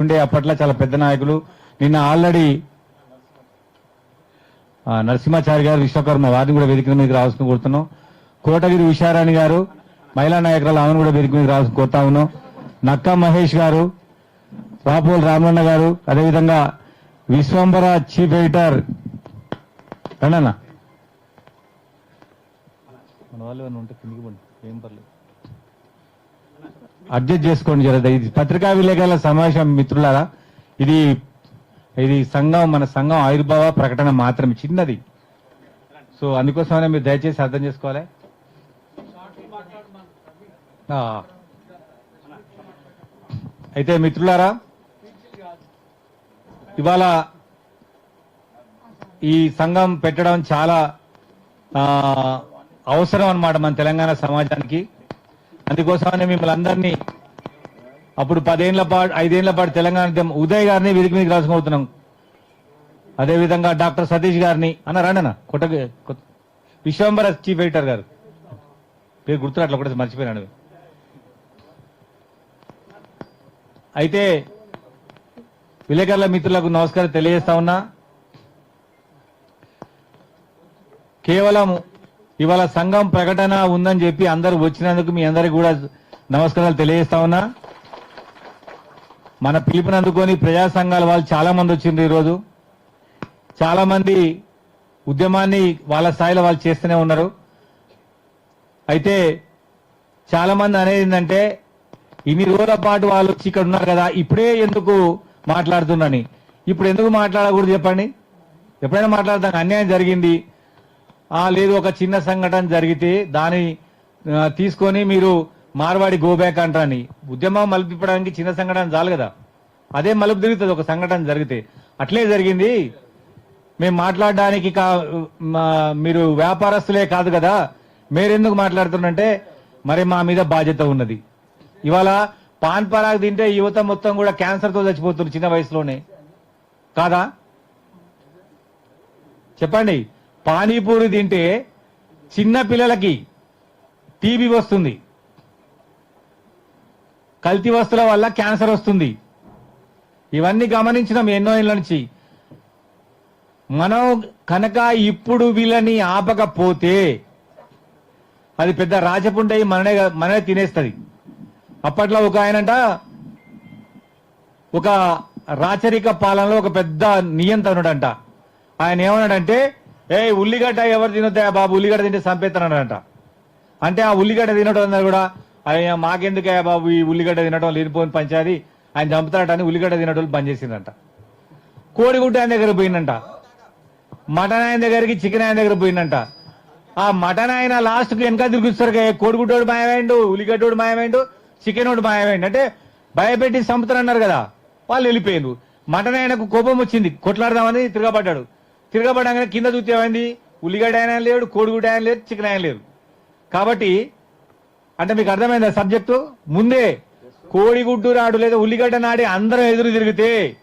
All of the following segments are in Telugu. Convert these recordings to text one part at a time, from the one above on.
ఉండే అప్పట్లో చాలా పెద్ద నాయకులు. నిన్న ఆల్రెడీ నరసింహాచారి గారు విశ్వకర్మ వారిని కూడా వేదిక మీదకి రావాల్సిన కోరుతున్నాం. కోటగిరి విశారాణి గారు మహిళా నాయకురాలు ఆమెను కూడా వేదిక మీదకి రావాల్సిన కోరుతా ఉన్నాం. నక్కా మహేష్ గారు రాపోల్ రామన్న గారు అదేవిధంగా విశ్వంబర చీఫ్ ఎడిటర్ రండన్నా. మన వాళ్ళు ఉంటే కిందికి పండి ఏం పర్లేదు. అడ్జస్ట్ చేసుకోండి జరుగుతుంది ఇది పత్రికా విలేకరుల సమావేశం మిత్రులారా ఇది ఇది సంఘం మన సంఘం ఆవిర్భావ ప్రకటన మాత్రమే చిన్నది. సో అందుకోసమనే మీరు దయచేసి అర్థం చేసుకోవాలి. అయితే మిత్రులారా ఇవాళ ఈ సంఘం పెట్టడం చాలా అవసరం అన్నమాట మన తెలంగాణ సమాజానికి. అందుకోసమనే మిమ్మల్ని అందరినీ అప్పుడు పదేళ్ళ పాటు ఐదేళ్ళ పాటు తెలంగాణ ఉదయ్ గారిని వీరికి మీకు రాసుకుంటున్నాం అదేవిధంగా డాక్టర్ సతీష్ గారిని అన్న రండన్న కొట్ట విశ్వంబర చీఫ్ ఎడిటర్ గారు. పేరు గుర్తురాట్లు కూడా మర్చిపోయినాడు. అయితే విలేకరుల మిత్రులకు నమస్కారం తెలియజేస్తా ఉన్నా. కేవలం ఇవాళ సంఘం ప్రకటన ఉందని చెప్పి అందరూ వచ్చినందుకు మీ అందరికి కూడా నమస్కారాలు తెలియజేస్తా ఉన్నా. మన పిలుపునందుకొని ప్రజా సంఘాల వాళ్ళు చాలా మంది వచ్చిండ్రు ఈరోజు. చాలా మంది ఉద్యమాన్ని వాళ్ళ స్థాయిలో వాళ్ళు చేస్తూనే ఉన్నారు. అయితే చాలా మంది అనేది ఏంటంటే ఇన్ని రోజుల పాటు వాళ్ళు వచ్చి ఇక్కడ ఉన్నారు కదా ఇప్పుడే ఎందుకు మాట్లాడుతున్నాని ఇప్పుడు ఎందుకు మాట్లాడకూడదు చెప్పండి? ఎప్పుడైనా మాట్లాడదాం అన్యాయం జరిగింది. లేదు ఒక చిన్న సంఘటన జరిగితే దాని తీసుకొని మీరు మార్వాడి గోబ్యాక్ అంటారని. ఉద్యమం మలుపు తిప్పడానికి చిన్న సంఘటన చాలు కదా. అదే మలుపు తిరుగుతుంది ఒక సంఘటన జరిగితే. అట్లే జరిగింది. మేము మాట్లాడడానికి కా- మా- మీరు వ్యాపారస్తులే కాదు కదా. మీరెందుకు మాట్లాడుతున్నారంటే మరి మా మీద బాధ్యత ఉన్నది. ఇవాళ పాన్ పరాగ్ తింటే యువత మొత్తం కూడా క్యాన్సర్తో చచ్చిపోతున్నారు చిన్న వయసులోనే. కాదా? చెప్పండి. పానీపూరి తింటే చిన్న పిల్లలకి టీబీ వస్తుంది. కల్తీ వస్తువుల వల్ల క్యాన్సర్ వస్తుంది. ఇవన్నీ గమనించినాం ఎన్నో ఏళ్ళ నుంచి. మనం కనుక ఇప్పుడు వీళ్ళని ఆపకపోతే అది పెద్ద రాజపుండయి మననే మననే తినేస్తుంది. అప్పట్లో ఒక ఆయనంట ఒక రాచరిక పాలనలో ఒక పెద్ద నియంత్రణుడంట. ఆయన ఏమన్నాడంటే ఏ ఉల్లిగడ్డ ఎవరు తినొద్దా? బాబు ఉల్లిగడ్డ తింటే చంపేస్తానంట అంటే ఆ ఉల్లిగడ్డ తినడం అన్నారు కూడా అయ్యా మాకెందుకయ్యా బాబు ఈ ఉల్లిగడ్డ తినడం లేనిపోని పంచాది? ఆయన చంపుతాడని ఉల్లిగడ్డ తినడం పనిచేసిందంట కోడిగుడ్డ ఆయన దగ్గర పోయిందంట. మటన్ ఆయన దగ్గరికి చికెన్ ఆయన దగ్గర పోయిందంట. ఆ మటన్ ఆయన లాస్ట్కు వెనక తిరుగుతారు కోడిగుడ్డోడు మాయమైండు ఉల్లిగడ్డోడు మాయమైండు చికెన్ వాడు మాయమైండు. అంటే భయపెట్టి చంపుతారన్నారు కదా వాళ్ళు వెళ్ళిపోయిండ్రు. మటన్ ఆయనకు కోపం వచ్చింది కొట్లాడదామని తిరగబడ్డాడు. తిరగబడంగానే కింద చూస్తే ఏమైంది? ఉల్లిగడ్డ ఆయన లేడు కోడిగుడ్డ ఆయన లేదు చికెన్ ఆయన లేదు. కాబట్టి అంటే మీకు అర్థమైందా సబ్జెక్టు? ముందే కోడిగుడ్డు నాడు లేదా ఉల్లిగడ్డ నాడి అందరం ఎదురు తిరిగితే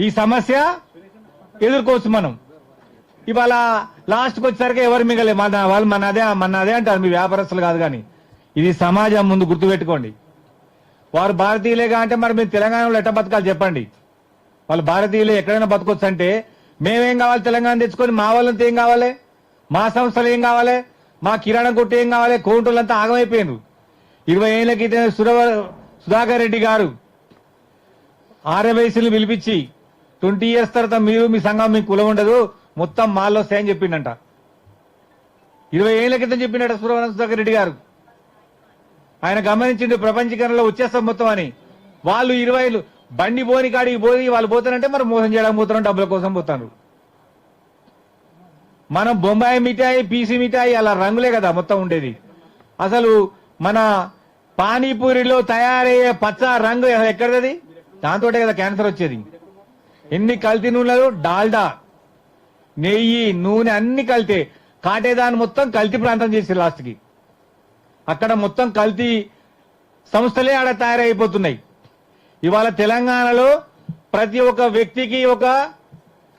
ఈ సమస్య ఎదుర్కోవచ్చు మనం. ఇవాళ లాస్ట్కి వచ్చేసరికి ఎవరు మిగలే? మన వాళ్ళు మన అదే మన అదే అంటారు. మీ వ్యాపారస్తులు కాదు కానీ. ఇది సమాజం ముందు గుర్తుపెట్టుకోండి. వారు భారతీయులేగా అంటే మరి మీరు తెలంగాణలో ఎట్ట బతకాలి చెప్పండి. వాళ్ళు భారతీయులు ఎక్కడైనా బతకొచ్చు అంటే మేమేం కావాలి తెలంగాణ తెచ్చుకొని మా వాళ్ళంతా ఏం కావాలి? మా సంస్థలు ఏం కావాలి? మా కిరాణా కొట్టు ఏం కావాలి? కోంటోళ్ళంతా ఆగమైపోయినారు ఇరవై ఏళ్ళ క్రితం సుధాకర్ రెడ్డి గారు ఆర్యవయసులు పిలిపించి ట్వంటీ ఇయర్స్ తర్వాత మీరు మీ సంఘం మీకు కులం ఉండదు మొత్తం మాల్లో సేన్ చెప్పిండంట. ఇరవై ఏళ్ళ క్రితం చెప్పిండట సురవణ సుధాకర్ రెడ్డి గారు. ఆయన గమనించిండు ప్రపంచీకరణలో వచ్చేస్తాం మొత్తం అని. వాళ్ళు ఇరవై బండి పోని కాడికి పోయి వాళ్ళు పోతారంటే మరి మోసం చేయడానికి పోతారు డబ్బుల కోసం పోతారు మనం బొంబాయి మిఠాయి పీసీ మిఠాయి అలా రంగులే కదా మొత్తం ఉండేది. అసలు మన పానీపూరిలో తయారయ్యే పచ్చ రంగు ఎక్కడది దాంతోటే కదా క్యాన్సర్ వచ్చేది. ఎన్ని కల్తీ నూనెలు? డాల్డా. నెయ్యి నూనె అన్ని కల్తీ. కాటేదాన్ని మొత్తం కల్తీ ప్రాంతం చేసి లాస్ట్కి. అక్కడ మొత్తం కల్తీ సంస్థలే ఆడ తయారైపోతున్నాయి. ఇవాళ తెలంగాణలో ప్రతి ఒక్క వ్యక్తికి ఒక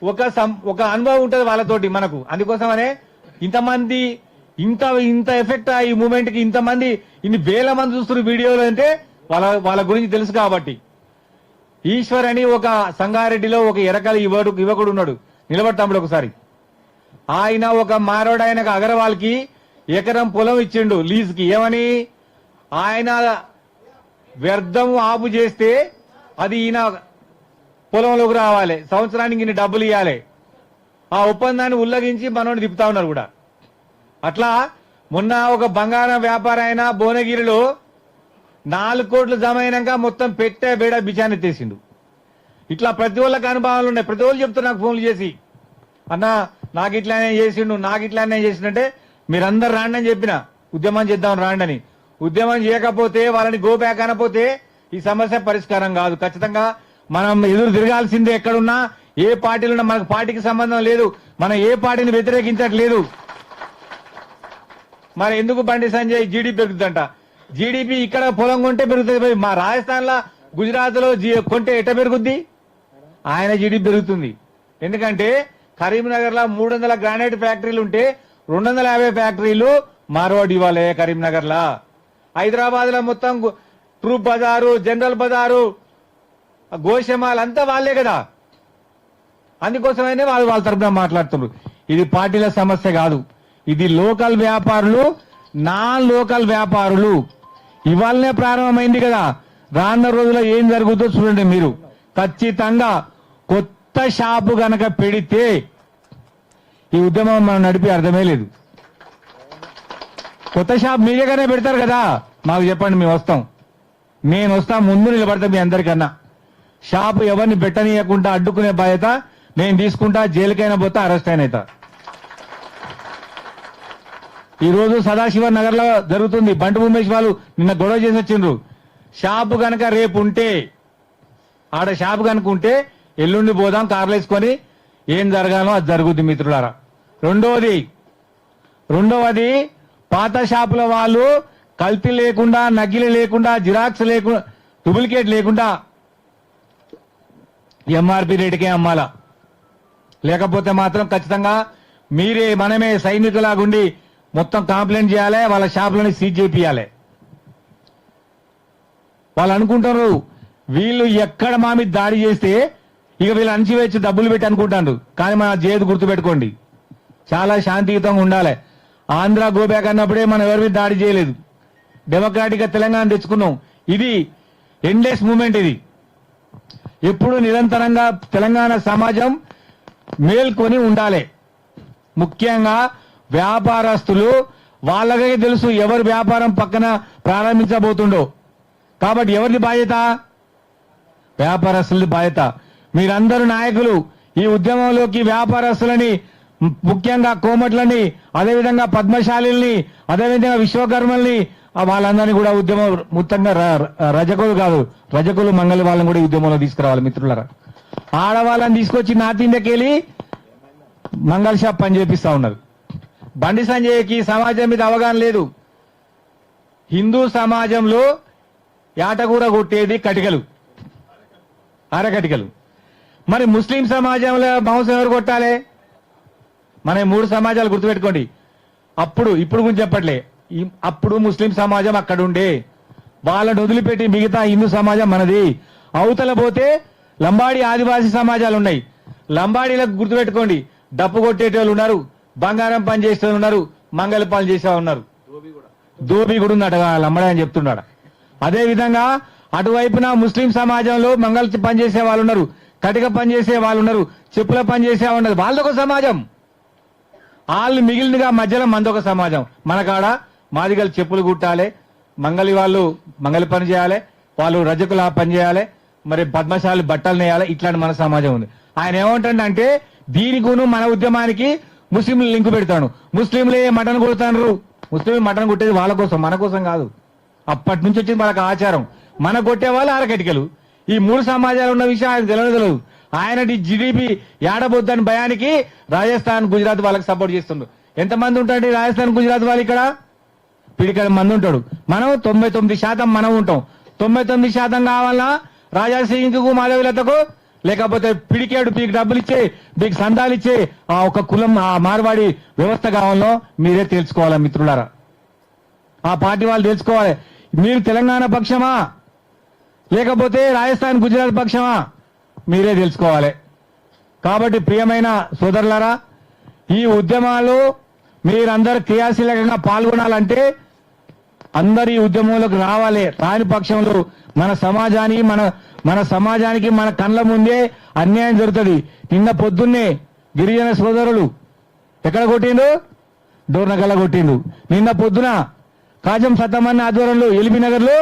ఒక సం- ఒక అనుభవం ఉంటుంది వాళ్ళతోటి మనకు. అందుకోసమనే ఇంతమంది ఇంత ఇంత ఎఫెక్ట్ ఈ మూమెంట్కి ఇంతమంది ఇన్ని వేల మంది చూస్తున్న వీడియోలు అంటే వాళ్ళ వాళ్ళ గురించి తెలుసు కాబట్టి. ఈశ్వర్ అని ఒక సంగారెడ్డిలో ఒక ఎరకల యువడు యువకుడు ఉన్నాడు. నిలబడతాముడు ఒకసారి. ఆయన ఒక మారోడు ఆయనకు అగర్వాల్కి ఎకరం పొలం ఇచ్చిండు లీజ్కి. ఏమని? ఆయన వ్యర్థం ఆపు చేస్తే అది ఈయన పొలంలోకి రావాలి. సంవత్సరానికి ఇన్ని డబ్బులు ఇవ్వాలి ఆ ఒప్పందాన్ని ఉల్లంఘించి మనోని తిప్పుతా ఉన్నారు కూడా. అట్లా మొన్న ఒక బంగారం వ్యాపారం అయిన భువనగిరిలో నాలుగు కోట్లు జమ అయినాక మొత్తం పెట్టే బేడ బిచాన్ని ఎత్తేసిండు. ఇట్లా ప్రతి ఒళ్ళకి అనుభవాలు ఉన్నాయి. ప్రతి ఒళ్ళు చెప్తారు నాకు ఫోన్లు చేసి. అన్న నాకు ఇట్లానే చేసిండు నాకు ఇట్లానే చేసిండంటే మీరందరు రాండి అని చెప్పిన. ఉద్యమం చేద్దాం రాండి అని ఉద్యమం చేయకపోతే వాళ్ళని గో బ్యాక్ అనపోతే ఈ సమస్య పరిష్కారం కాదు. ఖచ్చితంగా మనం ఎదురు తిరగాల్సిందే ఎక్కడున్నా ఏ పార్టీలు ఉన్నా మనకు పార్టీకి సంబంధం లేదు. మనం ఏ పార్టీని వ్యతిరేకించట్లేదు. మరి ఎందుకు బండి సంజయ్ జీడీపీ పెరుగుతుందంట? జీడీపీ ఇక్కడ పొలం కొంటే పెరుగుతుంది. మా రాజస్థాన్లో గుజరాత్లో జీ- కొంటే ఎట్ట పెరుగుద్ది? ఆయన జీడీపీ పెరుగుతుంది. ఎందుకంటే కరీంనగర్లో మూడు వందల గ్రానైట్ ఫ్యాక్టరీలు ఉంటే రెండు వందల యాభై ఫ్యాక్టరీలు మార్వాడి ఇవ్వాలి కరీంనగర్ హైదరాబాద్లో హైదరాబాద్లో మొత్తం ట్రూప్ బజారు జనరల్ బజారు గోషమాల్ అంతా వాళ్ళే కదా. అందుకోసమైనా వాళ్ళు వాళ్ళ తరఫున మాట్లాడుతున్నారు. ఇది పార్టీల సమస్య కాదు. ఇది లోకల్ వ్యాపారులు నాన్ లోకల్ వ్యాపారులు. ఇవాళనే ప్రారంభమైంది కదా. రాన్న రోజుల్లో ఏం జరుగుతుందో చూడండి మీరు. ఖచ్చితంగా కొత్త షాపు గనక పెడితే ఈ ఉద్యమం మనం నడిపి అర్థమే లేదు. కొత్త షాప్ మీ దగ్గరనే పెడతారు కదా? మాకు చెప్పండి మేము వస్తాం. నేను వస్తా ముందు నిలబడతాం మీ అందరికన్నా. షాపు ఎవరిని పెట్టనీయకుండా అడ్డుకునే బాధ్యత నేను తీసుకుంటా జైలుకైనా పోతా అరెస్ట్ అయిన ఈరోజు సదాశివ నగర్లో జరుగుతుంది. బంటు ఉమేష్ వాళ్ళు నిన్న గొడవ చేసి వచ్చిండ్రు. షాపు గనక రేపు ఉంటే ఆడ షాపు కనుక ఉంటే ఎల్లుండి పోదాం కార్లు వేసుకొని. ఏం జరగాలో అది జరుగుద్ది మిత్రులారా. రెండవది రెండవది పాత షాపుల వాళ్ళు కల్తీ లేకుండా నకిలీ లేకుండా జిరాక్స్ లేకుండా డూప్లికేట్ లేకుండా ఎంఆర్పి రేటుకే అమ్మాలా. లేకపోతే మాత్రం ఖచ్చితంగా మీరే మనమే సైనికులాగుండి మొత్తం కంప్లైంట్ చేయాలి వాళ్ళ షాపులని సీజ్ చేపియాలి వాళ్ళు అనుకుంటారు వీళ్ళు ఎక్కడ మా మీద దాడి చేస్తే ఇక వీళ్ళు అణచివేసి డబ్బులు పెట్టి అనుకుంటారు కానీ మన జేదు గుర్తుపెట్టుకోండి. చాలా శాంతియుతంగా ఉండాలి. ఆంధ్ర గోబ్యాక్ అన్నప్పుడే మనం ఎవరి మీద దాడి చేయలేదు. డెమోక్రాటిక్గా తెలంగాణ తెచ్చుకున్నాం. ఇది ఎండ్లెస్ మూమెంట్ ఇది. ఎప్పుడు నిరంతరంగా తెలంగాణ సమాజం మేల్కొని ఉండాలి. ముఖ్యంగా వ్యాపారస్తులు వాళ్ళకే తెలుసు ఎవరు వ్యాపారం పక్కన ప్రారంభించబోతుండో. కాబట్టి ఎవరిది బాధ్యత? వ్యాపారస్తులది బాధ్యత. మీరందరూ నాయకులు ఈ ఉద్యమంలోకి వ్యాపారస్తులని ముఖ్యంగా కోమట్లని అదేవిధంగా పద్మశాలిల్ని అదేవిధంగా విశ్వకర్మల్ని వాళ్ళందరినీ కూడా ఉద్యమం మొత్తంగా రజకులు కాదు రజకులు మంగళ వాళ్ళని కూడా ఉద్యమంలో తీసుకురావాలి మిత్రులరా. ఆడవాళ్ళని తీసుకొచ్చి నార్త్ ఇండియాకి వెళ్ళి మంగళ షాప్ పని చేపిస్తా ఉన్నారు. బండి సంజయ్కి సమాజం మీద అవగాహన లేదు. హిందూ సమాజంలో యాటకూర కొట్టేది కటికలు. అరకటికలు. మరి ముస్లిం సమాజంలో మాంసం ఎవరు కొట్టాలి? మన మూడు సమాజాలు గుర్తుపెట్టుకోండి. అప్పుడు ఇప్పుడు గురించి చెప్పట్లే. అప్పుడు ముస్లిం సమాజం అక్కడ ఉండే. వాళ్ళని వదిలిపెట్టి మిగతా హిందూ సమాజం మనది. అవతల పోతే లంబాడి ఆదివాసీ సమాజాలు ఉన్నాయి. లంబాడీలకు గుర్తుపెట్టుకోండి. డప్పు కొట్టేటోళ్ళు ఉన్నారు బంగారం పని చేసేవాళ్ళు ఉన్నారు మంగళ పని చేసేవాళ్ళు ఉన్నారు. దోబి కూడా. ఉందట లంబడే అని చెప్తున్నాడు. అదే విధంగా అటువైపున ముస్లిం సమాజంలో మంగళ పని చేసే వాళ్ళు ఉన్నారు కటిక పని చేసే వాళ్ళు ఉన్నారు చెప్పుల పని చేసే వాళ్ళు ఉన్నారు. వాళ్ళదొక సమాజం. వాళ్ళు మిగిలినగా మధ్యలో మందొక సమాజం. మనకాడ మాదిగలు చెప్పులు కుట్టాలి మంగలి వాళ్ళు మంగలి పని చేయాలి వాళ్ళు రజకుల పని చేయాలి మరి పద్మశాలి బట్టలు నేయాలి ఇట్లాంటి మన సమాజం ఉంది. ఆయన ఏమంటాడు అంటే దీనికును మన ఉద్యమానికి ముస్లింలు లింకు పెడతాను. ముస్లింలే మటన్ కొడతాను ముస్లింలు మటన్ కొట్టేది వాళ్ళ కోసం మన కోసం కాదు. అప్పటి నుంచి వచ్చింది మనకు ఆచారం. మన కొట్టే వాళ్ళు ఆరకటికలు. ఈ మూడు సమాజాలు ఉన్న విషయం ఆయన తెలియదు తెలియదు ఆయన జీడిపి ఏడబోద్దని భయానికి రాజస్థాన్ గుజరాత్ వాళ్ళకి సపోర్ట్ చేస్తుండ్రు ఎంతమంది ఉంటాడు రాజస్థాన్ గుజరాత్ వాళ్ళు ఇక్కడ? పిడికల మంది ఉంటాడు. మనం తొంభై తొమ్మిది శాతం మనం ఉంటాం. తొంభై తొమ్మిది శాతం కావాలన్నా రాజాసింగ్కు మాధవిలతకు లేకపోతే పిడికేడు మీకు డబ్బులు ఇచ్చే మీకు సందాలు ఇచ్చే ఆ ఒక కులం ఆ మార్వాడి వ్యవస్థ కావాలో మీరే తెలుసుకోవాలా మిత్రులారా? ఆ పార్టీ వాళ్ళు తెలుసుకోవాలి. మీరు తెలంగాణ పక్షమా? లేకపోతే రాజస్థాన్ గుజరాత్ పక్షమా? మీరే తెలుసుకోవాలి. కాబట్టి ప్రియమైన సోదరులారా ఈ ఉద్యమాలు మీరందరూ క్రియాశీలకంగా పాల్గొనాలంటే అందరు ఈ ఉద్యమంలోకి రావాలి. రాని పక్షంలో మన సమాజానికి మన మన సమాజానికి మన కళ్ళ ముందే అన్యాయం జరుగుతుంది. నిన్న పొద్దున్నే గిరిజన సోదరులు ఎక్కడ కొట్టిండు డోర్నగల్ల కొట్టిండు నిన్న పొద్దున కాజం సత్తమన్న ఆధ్వర్యంలో ఎలిబినగర్లో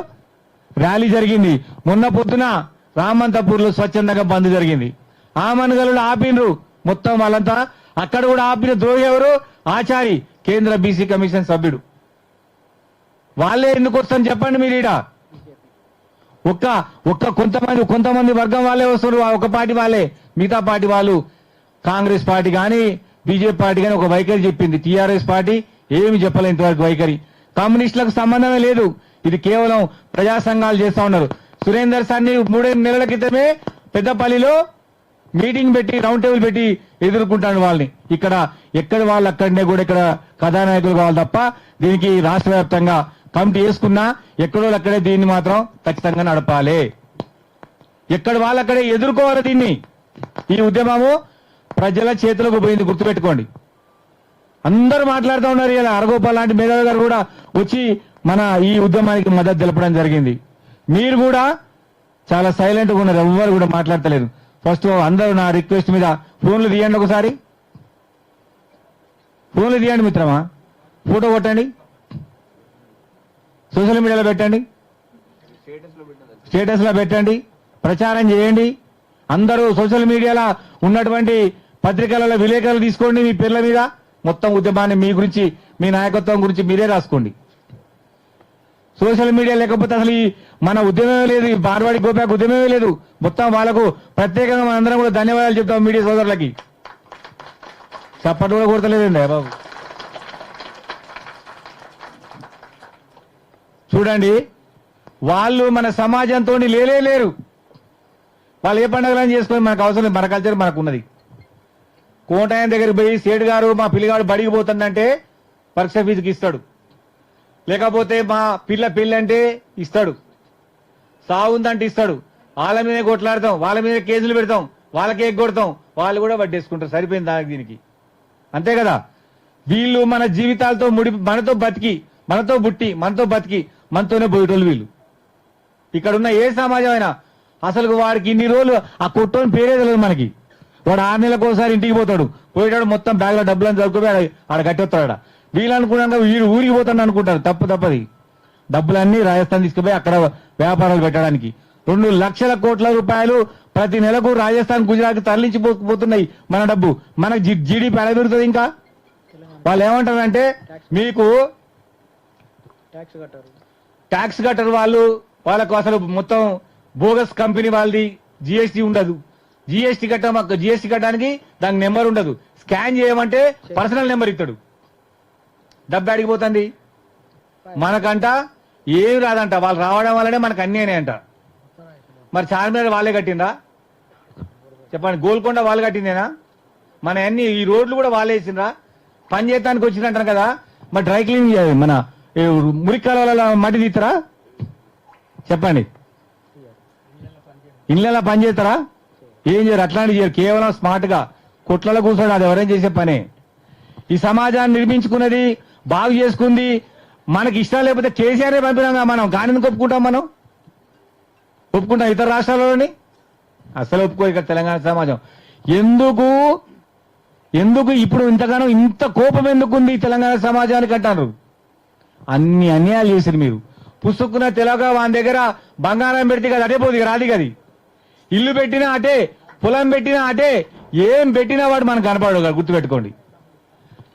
ర్యాలీ జరిగింది. మొన్న పొద్దున రామంతపూర్లో స్వచ్ఛందంగా బంద్ జరిగింది. ఆ మనగలు ఆపిండ్రు మొత్తం వాళ్ళంతా అక్కడ కూడా ఆపిన ద్రోహి ఎవరు? ఆచారి కేంద్ర బీసీ కమిషన్ సభ్యుడు. వాళ్ళే ఎందుకు వస్తాను చెప్పండి మీరు ఈడ. ఒక్క ఒక్క కొంతమంది కొంతమంది వర్గం వాళ్ళే వస్తారు. ఒక పార్టీ వాళ్ళే. మిగతా పార్టీ వాళ్ళు కాంగ్రెస్ పార్టీ కానీ బీజేపీ పార్టీ కానీ ఒక వైఖరి చెప్పింది. టీఆర్ఎస్ పార్టీ ఏమి చెప్పలేదు ఇంతవరకు వైఖరి. కమ్యూనిస్టులకు సంబంధమే లేదు. ఇది కేవలం ప్రజా సంఘాలు చేస్తా ఉన్నారు. సురేందర్ సార్ని మూడే నెలల క్రితమే పెద్దపల్లిలో మీటింగ్ పెట్టి రౌండ్ టేబుల్ పెట్టి ఎదుర్కొంటాను వాళ్ళని. ఇక్కడ ఎక్కడ వాళ్ళు అక్కడనే కూడా ఇక్కడ కథానాయకులు కావాలి తప్ప దీనికి రాష్ట్ర వ్యాప్తంగా కమిటీ వేసుకున్నా ఎక్కడో అక్కడే దీన్ని మాత్రం ఖచ్చితంగా నడపాలి. ఎక్కడ వాళ్ళు అక్కడే ఎదుర్కోవాలి దీన్ని. ఈ ఉద్యమము ప్రజల చేతులకు పోయింది గుర్తుపెట్టుకోండి. అందరూ మాట్లాడుతూ ఉన్నారు ఇలా. అరగోపాల్ లాంటి మేధావి గారు కూడా వచ్చి మన ఈ ఉద్యమానికి మద్దతు తెలపడం జరిగింది. మీరు కూడా చాలా సైలెంట్గా ఉన్నారు. ఎవ్వరు కూడా మాట్లాడతలేరు ఫస్ట్ అందరూ నా రిక్వెస్ట్ మీద ఫోన్లు తీయండి ఒకసారి. ఫోన్లు తీయండి మిత్రమా? ఫోటో కొట్టండి. సోషల్ మీడియాలో పెట్టండి. స్టేటస్లో పెట్టండి. ప్రచారం చేయండి. అందరూ సోషల్ మీడియాలో ఉన్నటువంటి పత్రికలలో విలేకరులు తీసుకోండి మీ పేర్ల మీద. మొత్తం ఉద్యమాన్ని మీ గురించి మీ నాయకత్వం గురించి మీరే రాసుకోండి. సోషల్ మీడియా లేకపోతే అసలు ఈ మన ఉద్యమమే లేదు ఈ బార్వాడి గోపాక్ ఉద్యమమే లేదు. మొత్తం వాళ్ళకు ప్రత్యేకంగా మనందరం కూడా ధన్యవాదాలు చెప్తాం మీడియా సోదరులకి. చప్పట్లు కూడా కొడతలేదండి బాబు. చూడండి వాళ్ళు మన సమాజంతో లేలే లేరు. వాళ్ళు ఏ పండుగలను చేసుకొని మనకు అవసరం మన కల్చర్ మనకు ఉన్నది. కోటాయన దగ్గరికి పోయి సేటు గారు మా పిల్లగాడు బడికి పోతుందంటే పరీక్ష ఫీజుకి ఇస్తాడు. లేకపోతే మా పిల్ల పెళ్ళంటే ఇస్తాడు. ఇస్తాడు సాగుందంటే ఇస్తాడు. వాళ్ళ మీదే కొట్లాడతాం వాళ్ళ మీద కేసులు పెడతాం వాళ్ళకి ఎగ్గొడతాం వాళ్ళు కూడా వడ్డేసుకుంటారు. సరిపోయింది దానికి? దీనికి అంతే కదా? వీళ్ళు మన జీవితాలతో ముడి మనతో బతికి మనతో బుట్టి మనతో బతికి మనతోనే పోయేటోళ్ళు వీళ్ళు. ఇక్కడ ఉన్న ఏ సమాజం అయినా అసలు వాడికి ఇన్ని రోజులు ఆ కుట్టని పేరే తెలియదు మనకి. వాడు ఆరు నెలలకు ఒకసారి ఇంటికి పోతాడు. పోయేటాడు మొత్తం బ్యాగ్లో డబ్బులు డబ్బులను చదువుకుపోయి ఆడ ఆడ కట్టొస్తాడు వీళ్ళు అనుకున్నాక వీడు ఊరికి పోతాడు అనుకుంటారు. తప్పు తప్పది. డబ్బులన్నీ రాజస్థాన్ తీసుకుపోయి అక్కడ వ్యాపారాలు పెట్టడానికి. రెండు లక్షల కోట్ల రూపాయలు ప్రతి నెలకు రాజస్థాన్ గుజరాత్ తరలించిపోతున్నాయి మన డబ్బు. మనకు జీడిపి ఎలా పెరుగుతుంది ఇంకా? వాళ్ళు ఏమంటారంటే మీకు ట్యాక్స్ కట్టారు. ట్యాక్స్ కట్టరు వాళ్ళు. వాళ్ళకు అసలు మొత్తం బోగస్ కంపెనీ వాళ్ళది. జిఎస్టీ ఉండదు. జిఎస్టీ కట్ట జిఎస్టీ కట్టడానికి దానికి నెంబర్ ఉండదు. స్కాన్ చేయమంటే పర్సనల్ నెంబర్ ఇస్తాడు డబ్బు అడిగిపోతుంది మనకంట ఏం రాదంట. వాళ్ళు రావడం వల్లనే మనకు అన్నీ అంట మరి చార్మినార్ వాళ్ళే కట్టిందా చెప్పండి గోల్కొండ వాళ్ళు కట్టిందేనా మన అన్ని ఈ రోడ్లు కూడా వాళ్ళే వేసిండ్రా? పని చేయడానికి వచ్చిందంటారు కదా? మరి డ్రై క్లీనింగ్ చేయాలి. మన మురికాల మట్టి తీస్తారా? చెప్పండి. ఇళ్ళలో పని చేస్తారా? ఏం చేయరు. అట్లాంటి చేయరు. కేవలం స్మార్ట్గా కొట్లలో కూర్చోడు అది ఎవరైనా చేసే పనే. ఈ సమాజాన్ని నిర్మించుకున్నది బాగు చేసుకుంది. మనకి ఇష్టం లేకపోతే కేసీఆర్ పంపినాం మనం. గాంధీని ఒప్పుకుంటాం మనం. ఒప్పుకుంటాం ఇతర రాష్ట్రాలలోని? అసలు ఒప్పుకో ఇక్కడ తెలంగాణ సమాజం. ఎందుకు? ఎందుకు ఇప్పుడు ఇంతగానో ఇంత కోపం ఎందుకుంది తెలంగాణ సమాజానికి అంటారు? అన్ని అన్యాయాలు చేశారు మీరు. పుసుక్కున తెలక వాని దగ్గర బంగారం పెడితే కదా అటే పోదు రాదు కది ఇల్లు పెట్టినా అటే పొలం పెట్టినా అటే ఏం పెట్టినా వాడు మనకు కనపడు గుర్తుపెట్టుకోండి.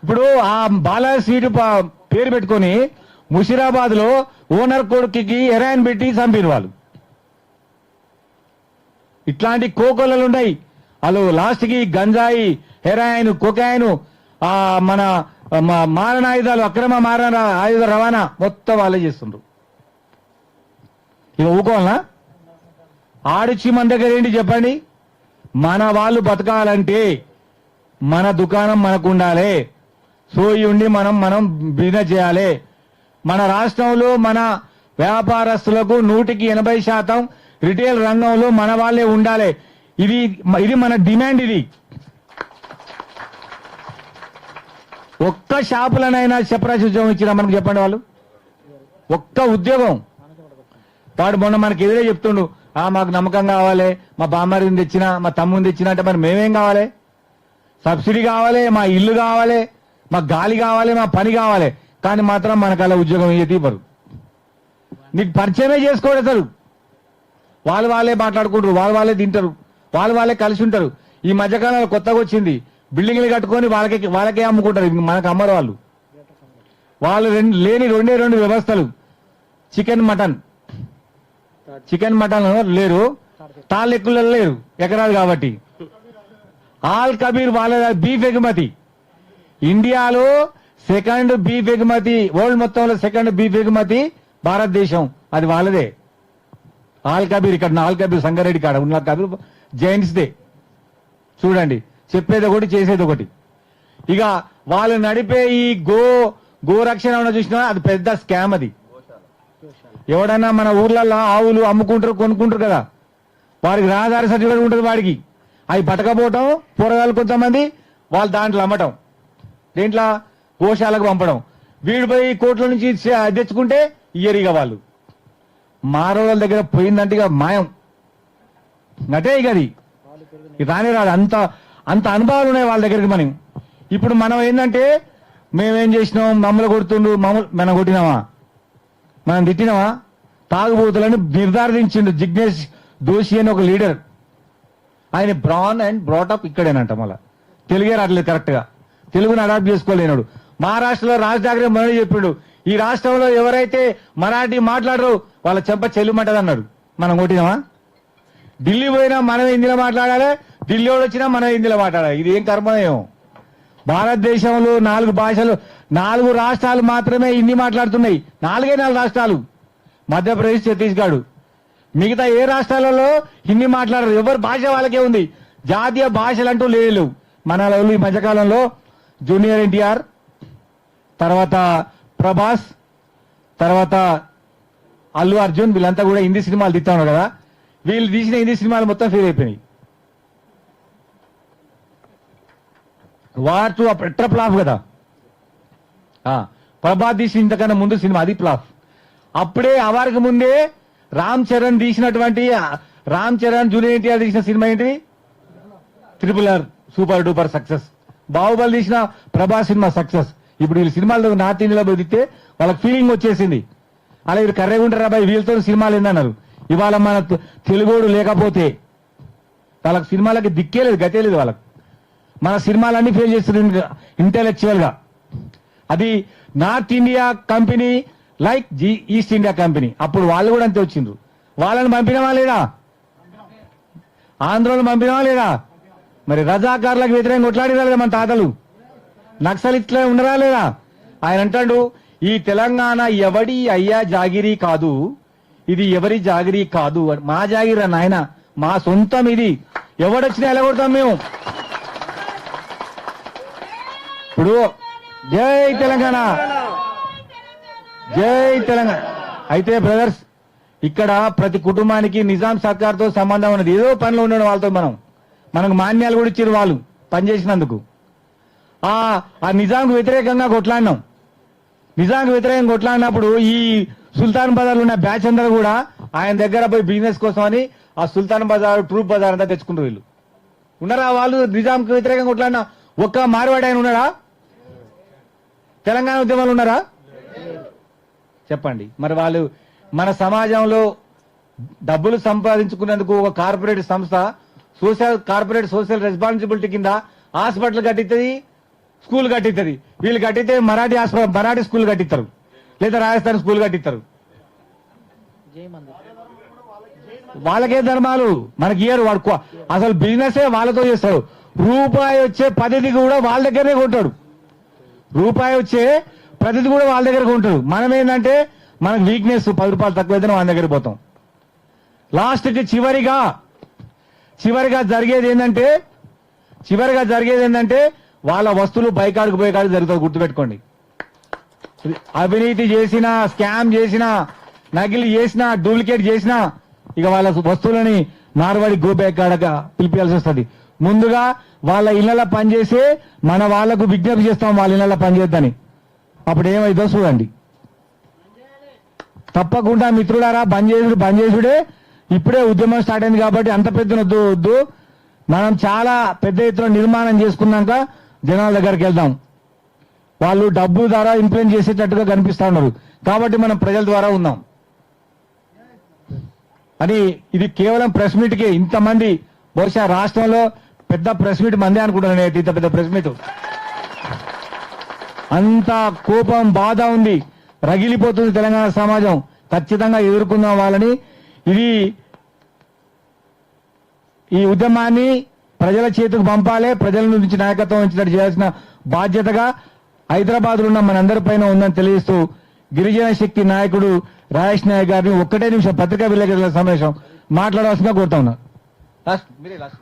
ఇప్పుడు ఆ బాలా సీటు పేరు పెట్టుకొని ముషిరాబాద్లో ఓనర్ కొడుకుకి ఎరాయిన్ పెట్టి చంపిన వాళ్ళు. ఇట్లాంటి కోకొల్లలు ఉన్నాయి. వాళ్ళు లాస్ట్కి గంజాయి హెరాయిన్ కొకాయిన్ ఆ మన మ- మారణ ఆయుధాలు అక్రమ మారణ ఆయుధ రవాణా మొత్తం వాళ్ళే చేస్తుండ్రు. ఇక ఊకోవాలనా? ఆడిచ్చి మన దగ్గర ఏంటి చెప్పండి? మన వాళ్ళు బతకాలంటే మన దుకాణం మనకు ఉండాలి. సోయి ఉండి మనం మనం బిజినెస్ చేయాలి. మన రాష్ట్రంలో మన వ్యాపారస్తులకు నూటికి ఎనభై శాతం రిటైల్ రంగంలో మన వాళ్ళే ఉండాలి. ఇది ఇది మన డిమాండ్ ఇది. ఒక్క షాపులనైనా సెపరేషన్ ఉద్యోగం ఇచ్చినా మనకు చెప్పండి వాళ్ళు? ఒక్క ఉద్యోగం. వాడు మొన్న మనకి ఎదురే చెప్తుండు ఆ మాకు నమ్మకం కావాలి మా బామ్మారిని తెచ్చినా మా తమ్ముని తెచ్చినా అంటే మరి మేమేం కావాలి? సబ్సిడీ కావాలి మా ఇల్లు కావాలి మాకు గాలి కావాలి మా పని కావాలి కానీ మాత్రం మనకు అలా ఉద్యోగం ఇయ్యతి ఇవ్వరు. నీకు పరిచయమే చేసుకోడు అసలు. వాళ్ళు వాళ్ళే మాట్లాడుకుంటారు వాళ్ళు వాళ్ళే తింటారు వాళ్ళు వాళ్ళే కలిసి ఉంటారు. ఈ మధ్యకాలంలో కొత్తగా వచ్చింది బిల్డింగ్లు కట్టుకొని వాళ్ళకి వాళ్ళకే అమ్ముకుంటారు మనకు అమ్మరు వాళ్ళు. వాళ్ళు రెండు లేని రెండే రెండు వ్యవస్థలు. Chicken mutton. చికెన్ మటన్ లేరు తాళ్ళెక్కులలో లేరు ఎకరాలు కాబట్టి. ఆల్ కబీర్ వాళ్ళ బీఫ్ ఎగుమతి. ఇండియాలో సెకండ్ బీఫ్ ఎగుమతి వరల్డ్ మొత్తంలో సెకండ్ బీఫ్ ఎగుమతి భారతదేశం. అది వాళ్ళదే. ఆల్ కబీర్ ఇక్కడ ఆల్ కబీర్ సంగారెడ్డి కాడ ఉన్న కబీర్ జైన్స్ దే. చూడండి చెప్పేది ఒకటి చేసేది ఒకటి. ఇక వాళ్ళు నడిపే ఈ గో గోరక్షణ చూసినా అది పెద్ద స్కామ్ అది. ఎవడన్నా మన ఊర్లలో ఆవులు అమ్ముకుంటారు కొనుక్కుంటారు కదా. వారికి రహదారి సర్టిఫికేట్ ఉంటుంది వాడికి. అవి పట్టకపోవటం కూరగాయలు కొంతమంది వాళ్ళు దాంట్లో అమ్మటం. దేంట్లో? గోశాలకు పంపడం. వీడు పోయి కోట్ల నుంచి తెచ్చుకుంటే ఇయ్యరిగా వాళ్ళు. మారోళ్ళ దగ్గర పోయిందంటే ఇక మాయం అదే. ఇక అది రానే రాదు. అంత అంత అనుభవాలు ఉన్నాయి వాళ్ళ దగ్గరికి మనం ఇప్పుడు మనం ఏంటంటే మేమేం చేసినాం? మమ్మల్ని కొడుతుండు మమ్మల్ని మనం కొట్టినామా? మనం తిట్టినామా? తాగుబోతులని నిర్ధారించిండు జిగ్నేష్ దోషి అని ఒక లీడర్. ఆయన బ్రాన్ అండ్ బ్రాటప్ ఇక్కడేనంట మళ్ళా. తెలుగే రావట్లేదు కరెక్ట్గా. తెలుగును అడాప్ట్ చేసుకోలేనాడు. మహారాష్ట్రలో రాజ్ ఠాకరే మొదలు చెప్పిండు. ఈ రాష్ట్రంలో ఎవరైతే మరాఠీ మాట్లాడరు వాళ్ళ చెంప చెల్లుమంటది అన్నాడు మనం కొట్టినామా? ఢిల్లీ పోయినా మనం హిందీలో మాట్లాడాలి ఢిల్లీ వచ్చినా మనం హిందీలో మాట్లాడాలి. ఇది ఏం కర్మయం భారతదేశంలో నాలుగు భాషలు నాలుగు రాష్ట్రాలు మాత్రమే హిందీ మాట్లాడుతున్నాయి. నాలుగే నాలుగు రాష్ట్రాలు. మధ్యప్రదేశ్ ఛత్తీస్గఢ్. మిగతా ఏ రాష్ట్రాలలో హిందీ మాట్లాడరు. ఎవరి భాష వాళ్ళకే ఉంది. జాతీయ భాషలు అంటూ లేవు. మన ఈ మధ్యకాలంలో జూనియర్ ఎన్టీఆర్ తర్వాత ప్రభాస్ తర్వాత అల్లు అర్జున్ వీళ్ళంతా కూడా హిందీ సినిమాలు తీస్తా ఉన్నారు కదా. వీళ్ళు తీసిన హిందీ సినిమాలు మొత్తం ఫెయిల్ అయిపోయినాయి. వార్ ఎట్ర ప్లాఫ్ కదా? ఆ, ప్రభాస్ తీసిన ఇంతకన్నా ముందు సినిమా అది ప్లాఫ్ అప్పుడే అవార్కు ముందే రామ్ చరణ్ తీసినటువంటి రామ్ చరణ్ జూనియర్ ఎన్టీఆర్ తీసిన సినిమా ఏంటి triple R super duper success Baahubali తీసిన ప్రభాస్ సినిమా సక్సెస్. ఇప్పుడు వీళ్ళు సినిమాల్లో నార్త్ ఇండియాలో బతికితే వాళ్ళకి ఫీలింగ్ వచ్చేసింది. అలా వీళ్ళు కర్రెగా ఉంటారు అబ్బాయి వీళ్ళతో సినిమాలు ఏందన్నారు? ఇవాళ మన తెలుగోడు లేకపోతే వాళ్ళకి సినిమాలకి దిక్కే లేదు గతే లేదు వాళ్ళకి. మన సినిమాలన్నీ ఫెయిల్ చేస్తున్నారు ఇంటెలెక్చువల్గా అది north India company like the East India Company. అప్పుడు వాళ్ళు కూడా అంతే వచ్చిండ్రు. వాళ్ళని పంపినవా లేదా? ఆంధ్రలో పంపినవా లేదా? మరి రజాకారులకు వ్యతిరేకంగా కొట్లాడినా లేదా మన తాతలు? నక్సలిట్లే ఉండరా లేదా? ఆయన అంటాడు ఈ తెలంగాణ ఎవడి అయ్యా జాగిరి కాదు ఇది ఎవరి జాగిరి కాదు. మా జాగిరా నాయన మా సొంతం ఇది. ఎవడొచ్చినా ఎలా కొడతాం మేము. ఇప్పుడు జై తెలంగాణ. జై తెలంగాణ. అయితే బ్రదర్స్ ఇక్కడ ప్రతి కుటుంబానికి నిజాం సర్కార్తో సంబంధం ఉన్నది. ఏదో పనిలో ఉండడం వాళ్ళతో మనం. మనకు మాన్యాలు కూడా ఇచ్చారు వాళ్ళు పనిచేసినందుకు. ఆ ఆ నిజాంకు వ్యతిరేకంగా కొట్లాడినాం. నిజాంకు వ్యతిరేకంగా కొట్లాడినప్పుడు ఈ సుల్తాన్ బజార్ ఉన్న బ్యాచ్ అందరూ కూడా ఆయన దగ్గర పోయి బిజినెస్ కోసం అని ఆ సుల్తాన్ బజార్ ట్రూప్ బజార్ అంతా తెచ్చుకుంటారు వీళ్ళు. ఉన్నారా వాళ్ళు? నిజాంకు వ్యతిరేకంగా కొట్లాడిన ఒక్క మార్వాడి ఆయన ఉన్నారా తెలంగాణ ఉద్యమాలు ఉన్నారా? చెప్పండి. మరి వాళ్ళు మన సమాజంలో డబ్బులు సంపాదించుకునేందుకు ఒక కార్పొరేట్ సంస్థ సోషల్ కార్పొరేట్ సోషల్ రెస్పాన్సిబిలిటీ కింద హాస్పిటల్ కట్టిస్తుంది స్కూల్ కట్టిస్తుంది వీళ్ళు కట్టితే మరాఠీ హాస్పిటల్ మరాఠీ స్కూల్ కట్టిస్తారు లేదా రాజస్థాన్ స్కూల్ కట్టిస్తారు వాళ్ళకే ధర్మాలు. మనకి ఇయ్యరు వాడు అసలు బిజినెస్ వాళ్ళతో చేస్తారు. రూపాయి వచ్చే పద్ధతి కూడా వాళ్ళ దగ్గరనే కొంటాడు. రూపాయి వచ్చే ప్రతిది కూడా వాళ్ళ దగ్గర కొంటాడు. మనం ఏంటంటే మనకు వీక్నెస్ పది రూపాయలు తక్కువైతే వాళ్ళ దగ్గర పోతాం. లాస్ట్కి చివరిగా చివరిగా జరిగేది ఏంటంటే చివరిగా జరిగేది ఏంటంటే వాళ్ళ వస్తువులు బైకాడికి పోయే కాడికి జరుగుతుంది గుర్తుపెట్టుకోండి అవినీతి చేసిన స్కామ్ చేసిన నకిలీ చేసిన డూప్లికేట్ చేసిన ఇక వాళ్ళ వస్తువులని మార్వాడి గోబ్యాక్ కాడక పిలిపించాల్సి వస్తుంది. ముందుగా వాళ్ళ ఇళ్ళలో పనిచేసి మన వాళ్ళకు విజ్ఞప్తి చేస్తాం వాళ్ళ ఇళ్ళలో పనిచేద్దని. అప్పుడు ఏమైందో చూడండి. తప్పకుండా మిత్రుడారా బంద్ చేసుడు బంద్ చేసుడే ఇప్పుడే ఉద్యమం స్టార్ట్ అయింది కాబట్టి అంత పెద్ద వద్దు వద్దు. మనం చాలా పెద్ద ఎత్తున నిర్మాణం చేసుకున్నాక జనాల దగ్గరికి వెళ్దాం. వాళ్ళు డబ్బు ద్వారా ఇంప్లిమెంట్ చేసేటట్టుగా కనిపిస్తా ఉన్నారు. కాబట్టి మనం ప్రజల ద్వారా ఉన్నాం. అని ఇది కేవలం ప్రెస్ మీట్కి ఇంతమంది బహుశా రాష్ట్రంలో పెద్ద ప్రెస్ మీట్ మందే అనుకుంటున్నాను నేను ఇంత పెద్ద ప్రెస్ మీట్ అంత కోపం బాధ ఉంది. రగిలిపోతుంది తెలంగాణ సమాజం. ఖచ్చితంగా ఎదుర్కొందాం వాళ్ళని. ఇది ఈ ఉద్యమాన్ని ప్రజల చేతికి పంపాలి ప్రజల నుంచి నాయకత్వం వహించినట్టు చేయాల్సిన బాధ్యతగా హైదరాబాద్లో ఉన్న మనందరి పైన ఉందని తెలియజేస్తూ గిరిజన శక్తి నాయకుడు రాజేష్ నాయక్ గారిని ఒక్కటే నిమిషం పత్రికా విలేకరుల సమావేశం మాట్లాడవలసిందిగా కోరుతా ఉన్నా. లాస్ట్ మీరే లాస్ట్